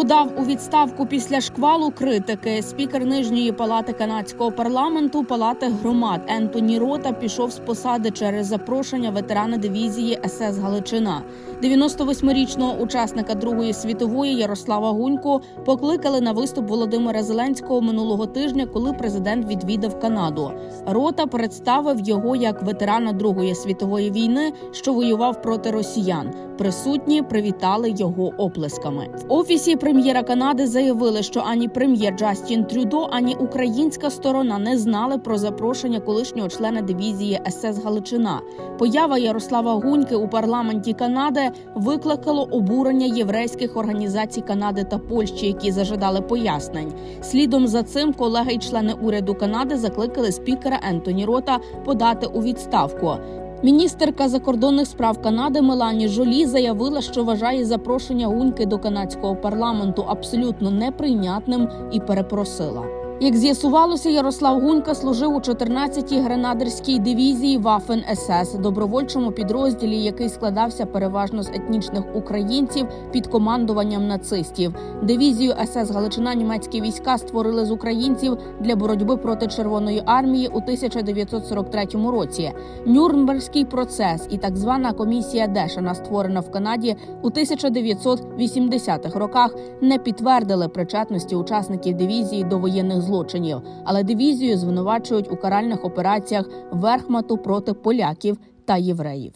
Подав у відставку після шквалу критики. Спікер нижньої палати канадського парламенту палати громад Ентоні Рота пішов з посади через запрошення ветерана дивізії СС Галичина. 98-річного учасника Другої світової Ярослава Гунько покликали на виступ Володимира Зеленського минулого тижня, коли президент відвідав Канаду. Рота представив його як ветерана Другої світової війни, що воював проти росіян. Присутні привітали його оплесками. В офісі прем'єра Канади заявили, що ані прем'єр Джастін Трюдо, ані українська сторона не знали про запрошення колишнього члена дивізії СС Галичина. Поява Ярослава Гуньки у парламенті Канади викликало обурення єврейських організацій Канади та Польщі, які зажадали пояснень. Слідом за цим колеги й члени уряду Канади закликали спікера Ентоні Рота подати у відставку. Міністерка закордонних справ Канади Мелані Жолі заявила, що вважає запрошення гуньки до канадського парламенту абсолютно неприйнятним і перепросила. Як з'ясувалося, Ярослав Гунька служив у 14-й гренадерській дивізії Вафен СС, добровольчому підрозділі, який складався переважно з етнічних українців під командуванням нацистів. Дивізію СС Галичина німецькі війська створили з українців для боротьби проти Червоної армії у 1943 році. Нюрнберзький процес і так звана комісія Дешена, створена в Канаді у 1980-х роках, не підтвердили причетності учасників дивізії до воєнних злочинів, але дивізію звинувачують у каральних операціях верхмату проти поляків та євреїв.